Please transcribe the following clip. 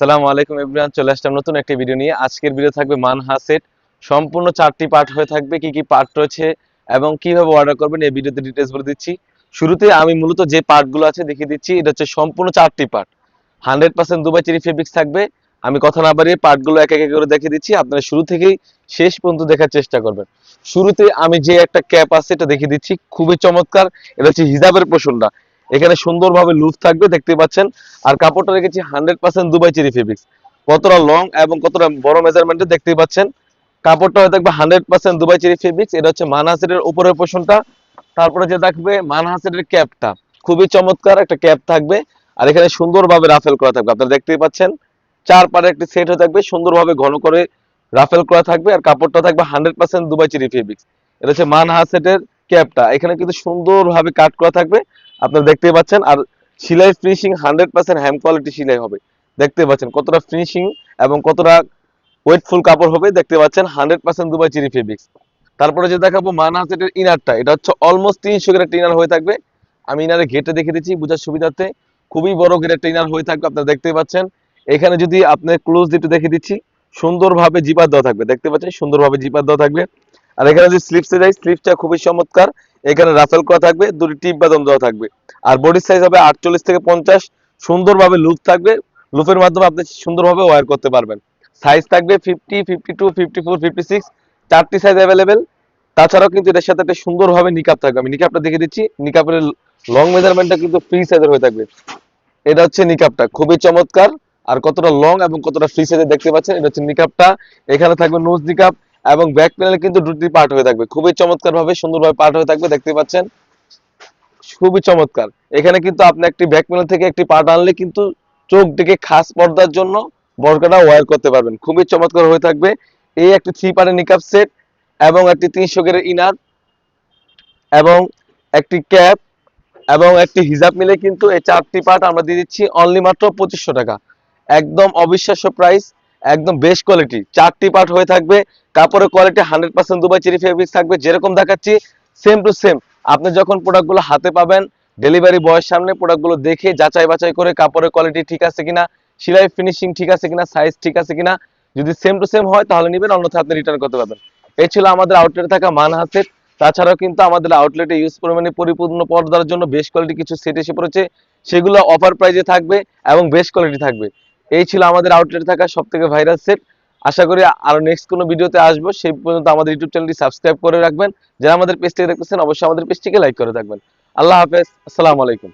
সালামু আলাইকুম এভরিওয়ান, চলে আসলাম নতুন একটি ভিডিও নিয়ে। আজকের ভিডিও থাকবে মানহা সেট সম্পূর্ণ চারটি পার্ট হয়ে থাকবে, কি কি পার্ট রয়েছে এবং কীভাবে অর্ডার করবেন, এই ভিডিওতে ডিটেলস বলে দিচ্ছি। শুরুতে আমি মূলত যে পার্টগুলো আছে দেখিয়ে দিচ্ছি, এটা হচ্ছে সম্পূর্ণ চারটি part hundred percent Dubai cherry fabrics থাকবে। আমি কথা না বাড়িয়ে পার্টগুলো এক এক করে দেখিয়ে দিচ্ছি, আপনারা শুরু থেকেই শেষ পর্যন্ত দেখার চেষ্টা করবেন। শুরুতে আমি যে একটা ক্যাপ আছে, এটা দেখিয়ে দিচ্ছি, খুবই চমৎকার। এটা হচ্ছে হিজাবের পোষণটা এখানে সুন্দরভাবে লুজ থাকবে, দেখতে পাচ্ছেন। আর কাপড়টা রেখেছি hundred percent Dubai cherry fabrics. কতটা লং এবং কতটা বড় মেজারমেন্টে দেখতে পাচ্ছেন। কাপড়টা থাকবে hundred percent Dubai cherry fabrics. এটা হচ্ছে মানহাসেটের উপরের পোষণটা তারপরে যে থাকবে মানহাসেটের ক্যাপটা। খুবই চমৎকার একটা ক্যাপ থাকবে। আর এখানে সুন্দরভাবে রাফেল করা থাকবে। আপনারা দেখতেই পাচ্ছেন চার পারে একটি সেট হয়ে থাকবে। সুন্দরভাবে ঘন করে রাফেল করা থাকবে। আর কাপড়টা থাকবে hundred percent Dubai cherry fabrics. এটা হচ্ছে মানহাসেটের ক্যাপটা। এখানে কিন্তু সুন্দরভাবে কাট করা থাকবে। আপনারা দেখতেই পাচ্ছেন, আর সেলাই finishing hundred percent hem quality সেলাই হবে। দেখতে পাচ্ছেন, কতটা ফিনিশিং এবং কতটা ওয়েটফুল কাপড় হবে, দেখতে পাচ্ছেন hundred percent Dubai cherry fabrics তারপরে যে দেখাবো মানহাসেটের ইনারটা এটা হচ্ছে অলমোস্ট তিনশো গ্রেড ইনার হয়ে থাকবে। আমি ইনারে ঘেটে দেখে দিচ্ছি, বোঝার সুবিধার্থে। খুবই বড় গ্রেড ইনার হয়ে থাকবে, আপনারা দেখতে পাচ্ছেন। এখানে যদি আপনার ক্লোজ দিতে দেখে দিচ্ছি, সুন্দরভাবে জিপার দেওয়া থাকবে। দেখতে পাচ্ছেন, সুন্দরভাবে জিপার দেওয়া থাকবে। আর এখানে যদি স্লিপসে যাই স্লিপসটা খুবই চমৎকার। এখানে রাফেল করা থাকবে, দুটি টিপ বাদম দেওয়া থাকবে। আর বডি সাইজ হবে আটচল্লিশ থেকে পঞ্চাশ। সুন্দরভাবে লুপ থাকবে। লুপের মাধ্যমে আপনি সুন্দরভাবে ওয়ার করতে পারবেন। সাইজ থাকবে fifty fifty two fifty four fifty six চারটি সাইজ অ্যাভেলেবেল তাছাড়াও কিন্তু এটার সাথে একটা সুন্দরভাবে নিকাপ থাকবে। আমি নিকাপটা দেখে দিচ্ছি। নিকাপের লং মেজারমেন্টটা কিন্তু ফ্রি সাইজের হয়ে থাকবে। এটা হচ্ছে নিকাপটা খুবই চমৎকার। আর কতটা লং এবং কতটা ফ্রি সাইজের দেখতে পাচ্ছেন, এটা হচ্ছে নিকাপটা এখানে থাকবে নোজ নিকাপ এবং ব্যাক প্যানেল কিন্তু দুটি পার্ট হয়ে থাকবে। খুবই চমৎকার ভাবে সুন্দরভাবে পার্ট হয়ে থাকবে, দেখতে পাচ্ছেন? খুবই চমৎকার। এখানে কিন্তু আপনি একটি ব্যাক প্যানেল থেকে একটি পার্ট আনলে কিন্তু চোখ দিকে খাস পর্দার জন্য বরকাটা ওয়ার করতে পারবেন। খুবই চমৎকার হয়ে থাকবে। এই একটি থ্রি পার্টের নিকাপ সেট এবং একটি তিনশো গের ইনার এবং একটি ক্যাপ এবং একটি হিজাব মিলে কিন্তু এই চারটি পার্ট আমরা দিয়ে দিচ্ছি অনলি মাত্র পঁচিশশো টাকা। একদম অবিশ্বাস্য প্রাইস একদম বেস্ট কোয়ালিটি চারটি পার্ট হয়ে থাকবে, কাপড়ের quality hundred percent Dubai cherry fabrics থাকবে, যেরকম দেখাচ্ছি সেম টু সেম আপনি যখন প্রোডাক্টগুলো হাতে পাবেন ডেলিভারি বয়ের সামনে প্রোডাক্টগুলো দেখে যাচাই বাছাই করে কাপড়ের কোয়ালিটি ঠিক আছে কিনা, সেলাই ফিনিশিং ঠিক আছে কিনা সাইজ ঠিক আছে কিনা, যদি সেম টু সেম হয়, তাহলে নেবেন অন্যথা আপনি রিটার্ন করতে পারবেন। এই ছিল আমাদের আউটলেটে থাকা মানহাসের। তাছাড়াও কিন্তু আমাদের আউটলেটে ইউজ পরিমাণে পরিপূর্ণ পর্দার জন্য বেশ কোয়ালিটি কিছু সেট এসে পড়েছে। সেগুলো অফার প্রাইজে থাকবে এবং বেস্ট কোয়ালিটি থাকবে। এই ছিল আমাদের আউটলেট থাকা সব থেকে ভাইরাল সেট আশা করি আরও নেক্সট কোনো ভিডিওতে আসব, সেই পর্যন্ত আমাদের ইউটিউব চ্যানেলটি সাবস্ক্রাইব করে রাখবেন। যারা আমাদের পেজটিকে দেখতেছেন, অবশ্যই আমাদের পেজটিকে লাইক করে রাখবেন আল্লাহ হাফেজ, আসসালামু আলাইকুম।